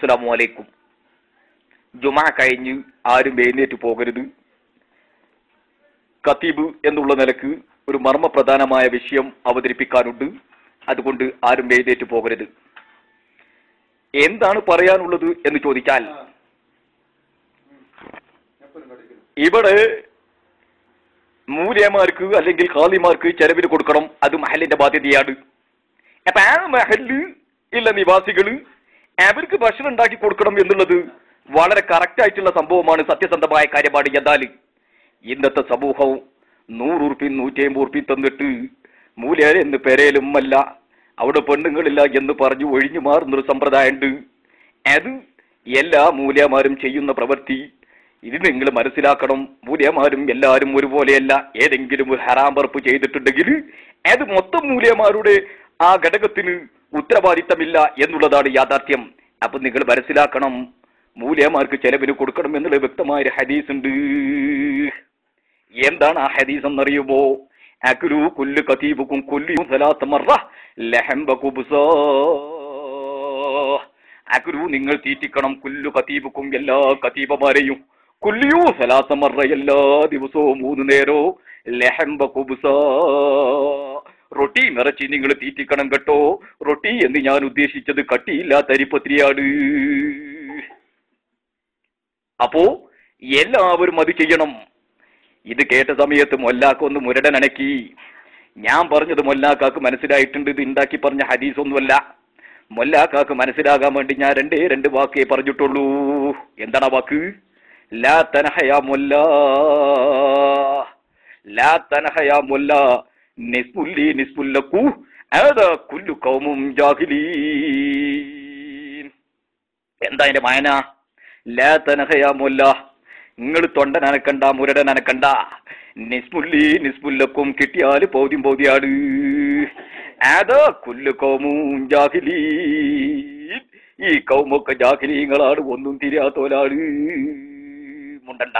അസ്സലാമു അലൈക്കും. ജുമാ കഴിഞ്ഞ് ആരും എഴുന്നേറ്റ് പോകരുത്. ഖത്തീബ് എന്നുള്ള നിലയ്ക്ക് ഒരു മർമ്മപ്രധാനമായ വിഷയം അവതരിപ്പിക്കാനുണ്ട്. അതുകൊണ്ട് ആരും എഴുന്നേറ്റ് പോകരുത്. എന്താണ് പറയാനുള്ളത് എന്ന് ചോദിച്ചാൽ ഇവിടെ മൂലയമാർക്ക് അല്ലെങ്കിൽ ഖാലിമാർക്ക് ചെലവിന് കൊടുക്കണം. അത് മഹലിന്റെ ബാധ്യതയാണ്. അപ്പൊ ആ മഹൽ ഇല്ല നിവാസികൾ അവർക്ക് ഭക്ഷണം ഉണ്ടാക്കി കൊടുക്കണം എന്നുള്ളത് വളരെ കറക്റ്റ് ആയിട്ടുള്ള സംഭവമാണ് സത്യസന്ധമായ കാര്യമാണ് എന്നാൽ ഇന്നത്തെ സമൂഹവും നൂറ് ഉറുപ്പി നൂറ്റി അമ്പത് ഉറുപ്പി തന്നിട്ട് മൂല്യർ എന്ന് പെരയിലും അല്ല അവിടെ പെണ്ണുങ്ങളില്ല എന്ന് പറഞ്ഞു ഒഴിഞ്ഞു മാറുന്നൊരു സമ്പ്രദായമുണ്ട്. അത് എല്ലാ മൂലയമാരും ചെയ്യുന്ന പ്രവൃത്തി. ഇത് നിങ്ങൾ മനസ്സിലാക്കണം മൂലയമാരും എല്ലാവരും ഒരുപോലെയല്ല. ഏതെങ്കിലും ഒരു ഹരാമ്പറപ്പ് പറപ്പ് ചെയ്തിട്ടുണ്ടെങ്കിൽ അത് മൊത്തം മൂലയമാരുടെ ആ ഘടകത്തിന് ഉത്തരവാദിത്തമില്ല എന്നുള്ളതാണ് യാഥാർത്ഥ്യം. അപ്പൊ നിങ്ങൾ മനസ്സിലാക്കണം മൂല്യമാർക്ക് ചെലവിന് കൊടുക്കണം എന്നുള്ള വ്യക്തമായ ഒരു ഹദീസ് ഉണ്ട്. എന്താണ് ആ ഹദീസ് എന്നറിയുമോ? അക്കുരു കുല്ലു കതീബുക്കും കൊല്ലിയും അക്കുരു നിങ്ങൾ തീറ്റിക്കണം കുല്ലു കതീബുക്കും എല്ലാ കതീബമാരെയും. കുല്ലിയൂ സലാത്ത മറ എല്ലാ ദിവസവും മൂന്ന് നേരോ ലഹംബ കുബ്സ റൊട്ടി നിറച്ച് നിങ്ങൾ തീറ്റിക്കണം കേട്ടോ. റൊട്ടി എന്ന് ഞാൻ ഉദ്ദേശിച്ചത് കട്ടിയില്ലാത്ത അരിപ്പത്രിയാണ് അപ്പോ എല്ലാവരും അത് ചെയ്യണം. ഇത് കേട്ട സമയത്ത് മൊല്ലാക്ക ഒന്ന് അനക്കി. ഞാൻ പറഞ്ഞത് മൊല്ലാക്കാക്ക് മനസ്സിലായിട്ടുണ്ട്. ഇത് ഉണ്ടാക്കി പറഞ്ഞ ഹദീസ് ഒന്നുമല്ല മൊല്ലാക്കാക്ക് മനസ്സിലാകാൻ വേണ്ടി ഞാൻ രണ്ടേ രണ്ട് വാക്കേ പറഞ്ഞിട്ടുള്ളൂ. എന്താണ് വാക്ക്? ലാ തനഹയാ മൊല്ല. ലാ തനഹയാ മൊല്ല. നിസ്മുല്ലി നിസ്മുല്ലക്കു അതാ കുല്ലു കൗമും ജാഹിലീൻ എന്താ അതിന്റെ മായന? ലാ തനഹയാ മൊല്ല. നിങ്ങൾ തൊണ്ടൻ അനക്കണ്ട മുരടൻ അനക്കണ്ട നിസ്മുല്ലി നിസ്മുല്ലക്കും കിട്ടിയാൽ പോദ്യം പൗതിയാട് അതാ കുല്ലു കൗമും ജാഹിലീൻ. ഈ കൗമൊക്കെ ജാഹിലീങ്ങളാണ് ഒന്നും തിരിയാത്തോലാണ് മുണ്ടണ്ട.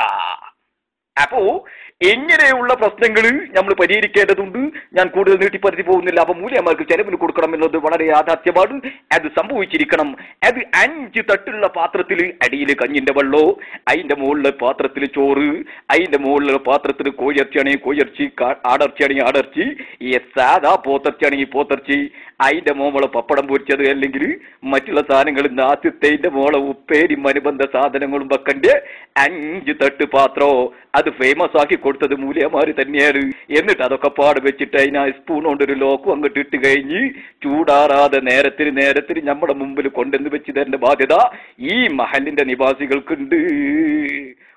അപ്പോ ഇങ്ങനെയുള്ള പ്രശ്നങ്ങൾ നമ്മൾ പരിഹരിക്കേണ്ടതുണ്ട്? ഞാൻ കൂടുതൽ നീട്ടിപ്പരുത്തി പോകുന്നില്ല. അപ്പൊ മൂല്യമാർക്ക് ചെലവിന് കൊടുക്കണം എന്നത് വളരെ യാഥാർത്ഥ്യമാണ്. അത് സംഭവിച്ചിരിക്കണം. അത് അഞ്ച് തട്ടുള്ള പാത്രത്തിൽ അടിയിൽ കഞ്ഞിന്റെ വെള്ളോ അതിന്റെ മുകളിലെ പാത്രത്തിൽ ചോറ് അതിന്റെ മുകളിലെ പാത്രത്തിൽ കോഴിയർച്ചയാണെങ്കിൽ കോഴിയർച്ചി ആടർച്ചിയാണെങ്കിൽ ആടർച്ചി ഈ സാധാ പോത്തർച്ചിയാണെങ്കിൽ പോത്തർച്ചി അതിന്റെ മോളെ പപ്പടം പൊരിച്ചത് അല്ലെങ്കിൽ മറ്റുള്ള സാധനങ്ങൾ നാസ്യത്തേന്റെ മോളെ ഉപ്പേരിയും അനുബന്ധ സാധനങ്ങളും വെക്കണ്ട്? അഞ്ച് തട്ട് പാത്രോ. അത് ഫേമസ് ആക്കി കൊടുത്തത് മൂലയമാര് തന്നെയാണ്. എന്നിട്ട് അതൊക്കെ പാട് വെച്ചിട്ട് അതിനാ സ്പൂൺ കൊണ്ടൊരു ലോക്കും അങ്ങോട്ട് ഇട്ട് കഴിഞ്ഞ് ചൂടാറാതെ നേരത്തിന് നേരത്തിന് നമ്മുടെ മുമ്പിൽ കൊണ്ടെന്ന് വെച്ച് തരേണ്ട ബാധ്യത ഈ മഹലിന്റെ നിവാസികൾക്കുണ്ട്.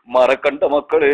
മറക്കണ്ട മക്കളെ.